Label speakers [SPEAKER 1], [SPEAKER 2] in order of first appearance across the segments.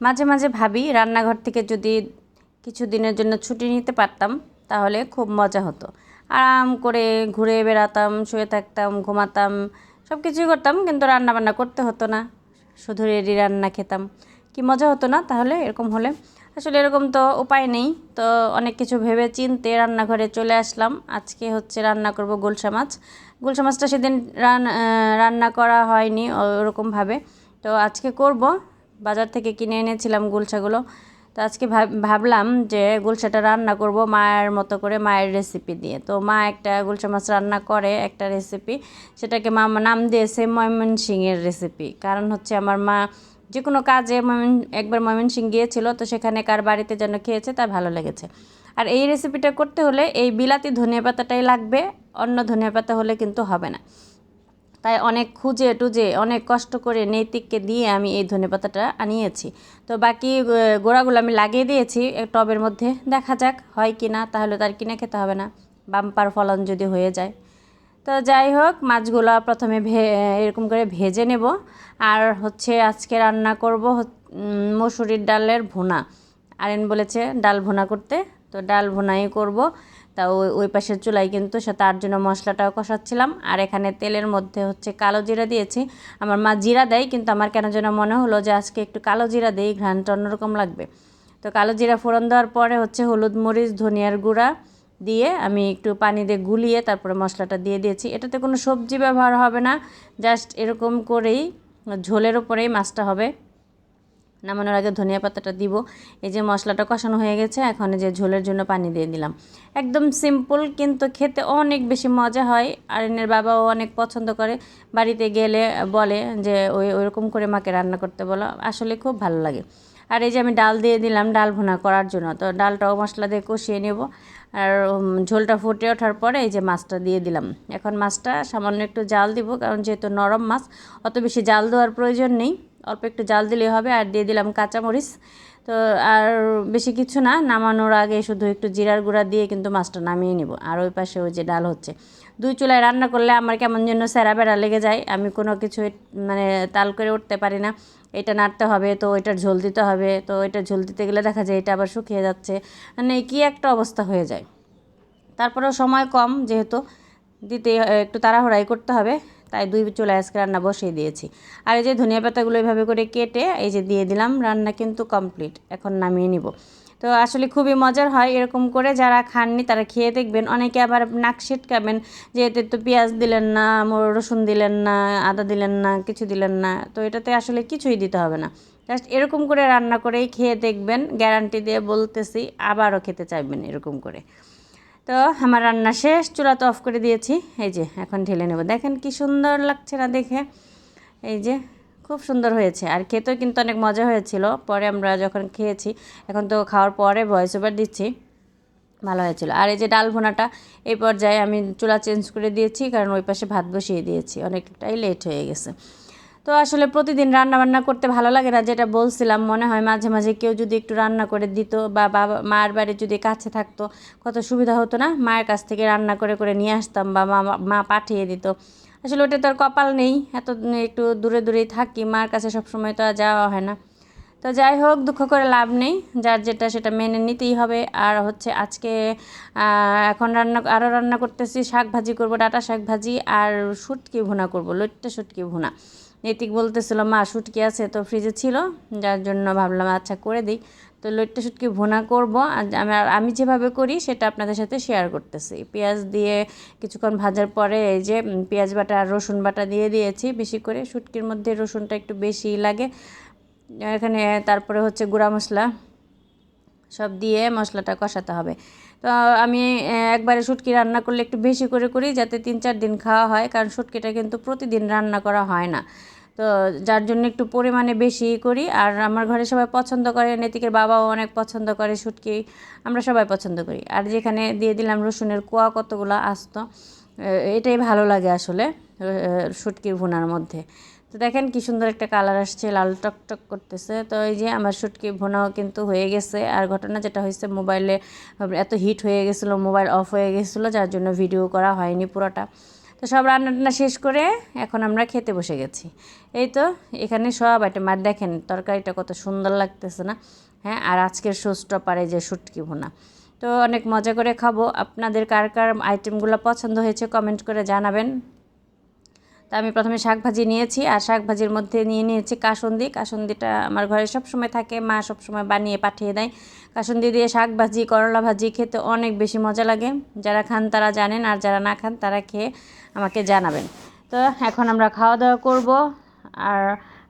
[SPEAKER 1] মাঝে মাঝে ভাবি রান্নাঘর থেকে যদি কিছু দিনের জন্য ছুটি নিতে পারতাম, তাহলে খুব মজা হতো। আরাম করে ঘুরে বেড়াতাম, শুয়ে থাকতাম, ঘুমাতাম সব কিছুই করতাম, কিন্তু রান্না বান্না করতে হতো না। শুধু রেডি রান্না খেতাম। কি মজা হতো না তাহলে এরকম হলে? আসলে এরকম তো উপায় নেই। তো অনেক কিছু ভেবে চিনতে রান্নাঘরে চলে আসলাম। আজকে হচ্ছে রান্না করব গুলশা মাছ। গুলশা মাছটা সেদিন রান রান্না করা হয়নি ওরকমভাবে। তো আজকে করব বাজার থেকে কিনে এনেছিলাম গুলশাগুলো। তো আজকে ভাবলাম যে গুলশাটা রান্না করব মায়ের মতো করে মায়ের রেসিপি দিয়ে। তো মা একটা গুলশা মাছ রান্না করে একটা রেসিপি সেটাকে মা নাম দিয়েছে ময়মনসিংয়ের রেসিপি কারণ হচ্ছে আমার মা যে কোনো কাজে ময়মন, একবার ময়মনসিং গিয়েছিল, তো সেখানে কার বাড়িতে যেন খেয়েছে তার ভালো লেগেছে। আর এই রেসিপিটা করতে হলে এই বিলাতি ধনিয়া পাতাটাই লাগবে, অন্য ধনিয়া পাতা হলে কিন্তু হবে না। তাই অনেক খুঁজে টুজে, অনেক কষ্ট করে নৈতিককে দিয়ে আমি এই ধনে পাতাটা আনিয়েছি। তো বাকি গোড়াগুলো আমি লাগিয়ে দিয়েছি টবের মধ্যে। দেখা যাক হয় কি না, তাহলে তার কিনে খেতে হবে না। বাম্পার ফলন যদি হয়ে যায়। তো যাই হোক, মাছগুলো প্রথমে ভে, এরকম করে ভেজে নেব। আর হচ্ছে আজকে রান্না করব মসুরির ডালের ভুনা। আরেন বলেছে ডাল ভুনা করতে, তো ডাল ভুনাই করব। তা ওই ওই পাশের চুলাই কিন্তু সে তার জন্য মশলাটাও কষাচ্ছিলাম। আর এখানে তেলের মধ্যে হচ্ছে কালো জিরা দিয়েছি। আমার মা জিরা দেয়, কিন্তু আমার কেন যেন মনে হলো যে আজকে একটু কালো জিরা দিই ঘ্রানটা অন্যরকম লাগবে। তো কালো জিরা ফোড়ন দেওয়ার পরে হচ্ছে হলুদ মরিচ, ধনিয়ার গুঁড়া দিয়ে আমি একটু পানি দিয়ে গুলিয়ে তারপরে মশলাটা দিয়ে দিয়েছি। এটাতে কোনো সবজি ব্যবহার হবে না, জাস্ট এরকম করেই ঝোলের ওপরেই মাছটা হবে। নামানোর আগে ধনিয়া পাতাটা দিব। এই যে মশলাটা কষানো হয়ে গেছে, এখন যে ঝোলের জন্য পানি দিয়ে দিলাম। একদম সিম্পল কিন্তু খেতে অনেক বেশি মজা হয়। আর এনের বাবাও অনেক পছন্দ করে। বাড়িতে গেলে বলে যে, ওই, ওইরকম করে মাকে রান্না করতে বলো, আসলে খুব ভালো লাগে। আর এই যে আমি ডাল দিয়ে দিলাম ডাল ভুনা করার জন্য। তো ডালটাও মশলা দিয়ে কষিয়ে নেব। আর ঝোলটা ফুটে ওঠার পরে এই যে মাছটা দিয়ে দিলাম। এখন মাছটা সামান্য একটু জাল দিব, কারণ যেহেতু নরম মাছ, অত বেশি জাল দেওয়ার প্রয়োজন নেই। অল্প একটু জাল দিলেই হবে আর দিয়ে দিলাম কাঁচামরিচ। তো আর বেশি কিছু না, নামানোর আগে শুধু একটু জিরার গুঁড়া দিয়ে কিন্তু মাছটা নামিয়ে নিব। আর ওই পাশে ওই যে ডাল হচ্ছে। দুই চুলায় রান্না করলে আমার কেমন যেন স্যারা বেড়া লেগে যায়। আমি কোনো কিছু মানে তাল করে উঠতে পারি না। এটা নাড়তে হবে, তো ওইটার ঝোল দিতে হবে। তো ওইটার ঝোল দিতে গেলে দেখা যায় এটা আবার শুকিয়ে যাচ্ছে। মানে কী একটা অবস্থা হয়ে যায়। তারপরেও সময় কম যেহেতু, দিতে একটু তাড়াহুড়াই করতে হবে। তাই দুই চুলা আজকে রান্না বসিয়ে দিয়েছি। আর এই যে ধনিয়া পাতাগুলো এইভাবে করে কেটে এই যে দিয়ে দিলাম, রান্না কিন্তু কমপ্লিট এখন নামিয়ে নিব। তো আসলে খুবই মজার হয় এরকম করে যারা খাননি তারা খেয়ে দেখবেন। অনেকে আবার নাক ছিটকাবেন যে এতে তো পেঁয়াজ দিলেন না রসুন দিলেন না, আদা দিলেন না, কিছু দিলেন না। তো এটাতে আসলে কিছুই দিতে হবে না। জাস্ট এরকম করে রান্না করেই খেয়ে দেখবেন, গ্যারান্টি দিয়ে বলতেছি, আবারও খেতে চাইবেন এরকম করে। তো আমার রান্না শেষ, চুলা তো অফ করে দিয়েছি। এই যে, এখন ঢেলে নেব। দেখেন কি সুন্দর লাগছে না দেখে? এই যে, খুব সুন্দর হয়েছে। আর খেতেও কিন্তু অনেক মজা হয়েছিল। পরে আমরা যখন খেয়েছি, এখন তো খাওয়ার পরে ভয়েস ওভার দিচ্ছি। ভালো হয়েছিল। আর এই যে ডাল ভুনাটা, এই পর্যায়ে আমি চুলা চেঞ্জ করে দিয়েছি, কারণ ওই পাশে ভাত বসিয়ে দিয়েছি। অনেকটাই লেট হয়ে গেছে। তো আসলে প্রতিদিন রান্না বান্না করতে ভালো লাগে না, যেটা বলছিলাম, মনে হয় মাঝে মাঝে কেউ যদি একটু রান্না করে দিত বা বাবা, মার বাড়ি যদি কাছে থাকতো, কত সুবিধা হতো না? মায়ের কাছ থেকে রান্না করে করে নিয়ে আসতাম বা মা মা পাঠিয়ে দিত। আসলে ওটা তো আর কপাল নেই, এত একটু দূরে দূরেই থাকি, মার কাছে সবসময় তো আর যাওয়া হয় না। তো যাই হোক, দুঃখ করে লাভ নেই, যার যেটা সেটা মেনে নিতেই হবে। আর হচ্ছে আজকে এখন রান্না আরও রান্না করতেছি শাক ভাজি করব, ডাটা শাক ভাজি আর শুটকি ভুনা করব, লইট্টা শুটকি ভুনা। নেতিক বলতেছিল, মা শুটকি আছে তো ফ্রিজে ছিল, যার জন্য ভাবলাম আচ্ছা করে দিই। তো লইট্টা শুটকি ভুনা করব, আর আমি যেভাবে করি সেটা আপনাদের সাথে শেয়ার করতেছি। পেঁয়াজ দিয়ে কিছুক্ষণ ভাজার পরে এই যে পেঁয়াজ বাটা আর রসুন বাটা দিয়ে দিয়েছি, বেশি করে শুটকির মধ্যে রসুনটা একটু বেশি লাগে। এখানে তারপরে হচ্ছে গুঁড়া মশলা, সব দিয়ে মশলাটা কষাতে হবে। তো আমি একবারে শুটকি রান্না করলে একটু বেশি করে করি যাতে তিন চার দিন খাওয়া হয়, কারণ শুটকিটা কিন্তু প্রতিদিন রান্না করা হয় না। তো যার জন্য একটু পরিমাণে বেশি করি, আর আমার ঘরে সবাই পছন্দ করে, নেতিকের বাবাও অনেক পছন্দ করে শুটকি, আমরা সবাই পছন্দ করি। আর যেখানে দিয়ে দিলাম রসুনের কোয়া কতগুলো আসতো এটাই ভালো লাগে আসলে শুটকির ভুনার মধ্যে। তো দেখেন কি সুন্দর একটা কালার আসছে, লাল টকটক করতেছে। তো এই যে আমার শুটকি ভোনাও কিন্তু হয়ে গেছে। আর ঘটনা যেটা হয়েছে, মোবাইলে এত হিট হয়ে গেছিল, মোবাইল অফ হয়ে গেছিল, যার জন্য ভিডিও করা হয়নি পুরোটা। তো সব রান্না টান্না শেষ করে এখন আমরা খেতে বসে গেছি। এই তো, এখানে সব আইটেম আর দেখেন তরকারিটা কত সুন্দর লাগতেছে না? হ্যাঁ আর আজকের সোসটা পারে যে শুটকি ভুনা। তো অনেক মজা করে খাব। আপনাদের কার কার আইটেমগুলো পছন্দ হয়েছে কমেন্ট করে জানাবেন। তা আমি প্রথমে শাক ভাজি নিয়েছি আর শাক ভাজির মধ্যে নিয়ে নিয়েছি কাসন্দি। কাসন্দিটা আমার ঘরে সব সময় থাকে, মা সব সময় বানিয়ে পাঠিয়ে দেয়। কাসন্দি দিয়ে শাক ভাজি করলা ভাজি খেতে অনেক বেশি মজা লাগে। যারা খান তারা জানেন আর যারা না খান তারা খেয়ে আমাকে জানাবেন। তো এখন আমরা খাওয়া দাওয়া করব। আর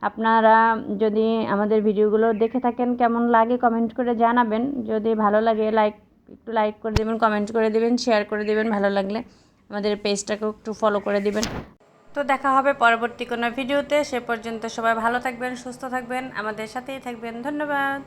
[SPEAKER 1] আপনারা যদি আমাদের ভিডিওগুলো দেখে থাকেন কেমন লাগে কমেন্ট করে জানাবেন। যদি ভালো লাগে লাইক, একটু লাইক করে দেবেন, কমেন্ট করে দেবেন, শেয়ার করে দেবেন, ভালো লাগলে আমাদের পেজটাকেও একটু ফলো করে দিবেন। তো দেখা হবে পরবর্তী কোনো ভিডিওতে। সে পর্যন্ত সবাই ভালো থাকবেন, সুস্থ থাকবেন, আমাদের সাথেই থাকবেন। ধন্যবাদ।